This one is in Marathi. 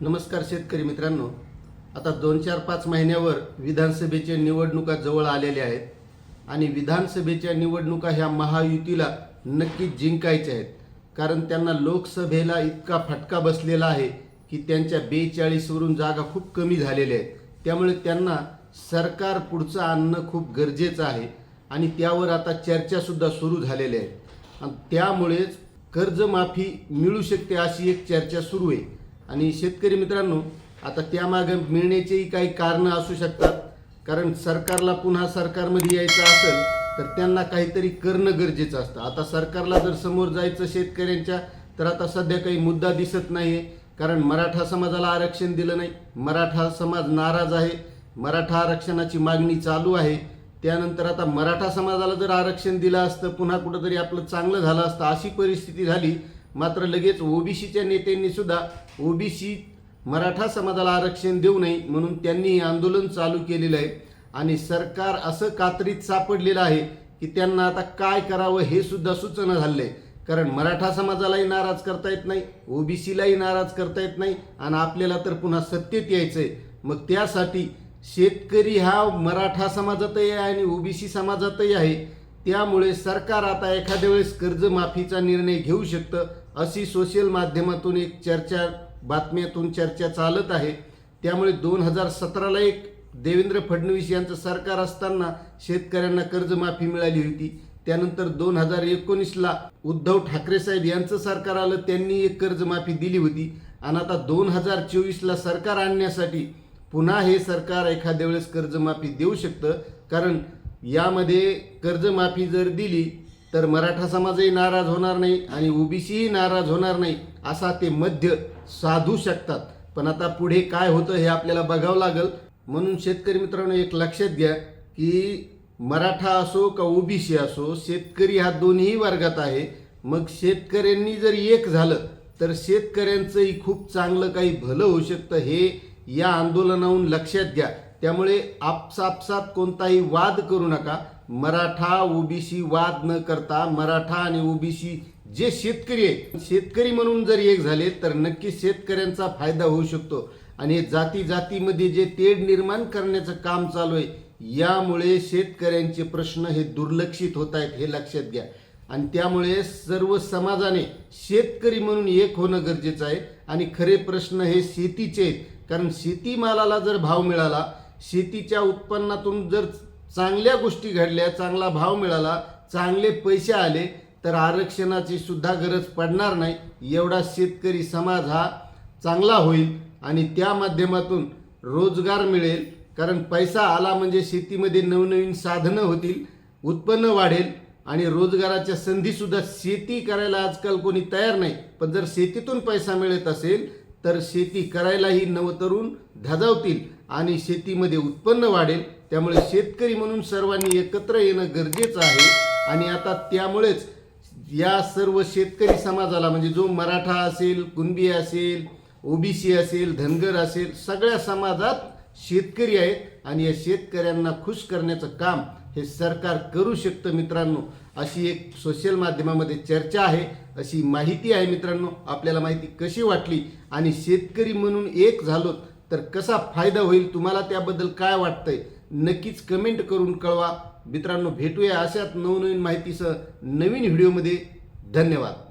नमस्कार शेतकरी मित्रांनो. आता दोन चार पाच महिन्यावर विधानसभेच्या निवडणुका जवळ आलेल्या आहेत आणि विधानसभेच्या निवडणुका ह्या महायुतीला नक्कीच जिंकायच्या आहेत. कारण त्यांना लोकसभेला इतका फटका बसलेला आहे की त्यांच्या बेचाळीसवरून जागा खूप कमी झालेल्या आहेत. त्यामुळे त्यांना सरकार पुढचं आणणं खूप गरजेचं आहे आणि त्यावर आता चर्चासुद्धा सुरू झालेल्या आहेत. आणि त्यामुळेच कर्जमाफी मिळू शकते अशी एक चर्चा सुरू आहे. आणि शेतकरी मित्रांनो आता त्यामागे मिळण्याचेही काही कारणं असू शकतात. कारण सरकारला पुन्हा सरकारमध्ये यायचं असेल तर त्यांना काहीतरी करणं गरजेचं असतं. आता सरकारला जर समोर जायचं शेतकऱ्यांच्या तर आता सध्या काही मुद्दा दिसत नाही आहे कारण मराठा समाजाला आरक्षण दिलं नाही. मराठा समाज नाराज आहे. मराठा आरक्षणाची मागणी चालू आहे. त्यानंतर आता मराठा समाजाला जर आरक्षण दिलं असतं पुन्हा कुठंतरी आपलं चांगलं झालं असतं अशी परिस्थिती झाली मात्र लगेच ओबीसीच्या नेत्यांनी सुद्धा ओबीसी मराठा समाजाला आरक्षण देऊ नये म्हणून त्यांनी हे आंदोलन चालू केलेलं आहे. आणि सरकार असं कात्रीत सापडलेलं आहे की त्यांना आता काय करावं हे सुद्धा सूचना झालं आहे कारण मराठा समाजालाही नाराज करता येत नाही ओबीसीलाही नाराज करता येत नाही आणि आपल्याला तर पुन्हा सत्तेत यायचं आहे मग त्यासाठी शेतकरी हा मराठा समाजातही आहे आणि ओबीसी समाजातही आहे. त्यामुळे सरकार आता एखाद्या वेळेस कर्जमाफीचा निर्णय घेऊ शकतं अशी सोशल माध्यमातून एक चर्चा बातम्यातून चर्चा चालत आहे. त्यामुळे दोन हजार सतराला एक देवेंद्र फडणवीस यांचं सरकार असताना शेतकऱ्यांना कर्जमाफी मिळाली होती. त्यानंतर दोन हजार एकोणीसला उद्धव ठाकरे साहेब यांचं सरकार आलं त्यांनी एक कर्जमाफी दिली होती. आणि आता दोन हजार चोवीसला सरकार आणण्यासाठी पुन्हा हे सरकार एखाद्या वेळेस कर्जमाफी देऊ शकतं. कारण यामध्ये कर्जमाफी जर दिली तर मराठा समाजही नाराज होणार नाही आणि ओबीसीही नाराज होणार नाही असा ते मध्य साधू शकतात. पण आता पुढे काय होतं हे आपल्याला बघावं लागेल. म्हणून शेतकरी मित्रांनो एक लक्षात घ्या की मराठा असो का ओबीसी असो शेतकरी हा दोन्ही वर्गात आहे. मग शेतकऱ्यांनी जर एक झालं तर शेतकऱ्यांचंही खूप चांगलं काही भलं होऊ शकतं हे या आंदोलनाहून लक्षात घ्या. त्यामुळे आपसापसात कोणताही वाद करू नका. मराठा ओबीसी वाद न करता मराठा आणि ओबीसी जे शेतकरी आहे शेतकरी म्हणून जर एक झाले तर नक्की शेतकऱ्यांचा फायदा होऊ शकतो. आणि जाती जातीमध्ये जे तेढ निर्माण करण्याचं काम चालू आहे यामुळे शेतकऱ्यांचे प्रश्न हे दुर्लक्षित होत आहेत हे लक्षात घ्या. आणि त्यामुळे सर्व समाजाने शेतकरी म्हणून एक होणं गरजेचं आहे. आणि खरे प्रश्न हे शेतीचे आहेत. कारण शेतीमालाला जर भाव मिळाला शेतीच्या उत्पन्नातून जर चांगल्या गोष्टी घडल्या चांगला भाव मिळाला चांगले पैसे आले तर आरक्षणाची सुद्धा गरज पडणार नाही. एवढा शेतकरी समाज हा चांगला होईल आणि त्या माध्यमातून रोजगार मिळेल. कारण पैसा आला म्हणजे शेतीमध्ये नवनवीन साधनं होतील उत्पन्न वाढेल आणि रोजगाराच्या संधीसुद्धा शेती करायला आजकाल कोणी तयार नाही. पण जर शेतीतून पैसा मिळत असेल तर शेती करायलाही नवतरुण धजावतील. आणि शेतीमध्ये उत्पन्न वाढेल त्यामुळे शेतकरी म्हणून सर्वांनी एकत्र येणं गरजेचं आहे. आणि आता त्यामुळेच या सर्व शेतकरी समाजाला म्हणजे जो मराठा असेल कुणबी असेल ओबीसी असेल धनगर असेल सगळ्या समाजात शेतकरी आहेत. आणि या शेतकऱ्यांना खुश करण्याचं काम हे सरकार करू शकतं मित्रांनो अशी एक सोशल माध्यमामध्ये चर्चा आहे. अशी माहिती आहे मित्रांनो आपल्याला माहिती कशी वाटली? आणि शेतकरी म्हणून एक झालो तर कसा फायदा होईल तुम्हाला त्याबद्दल काय वाटतंय? नक्कीच कमेंट करून कळवा. मित्रांनो भेटूया अशाच नवनवीन माहितीसह नवीन व्हिडिओमध्ये धन्यवाद.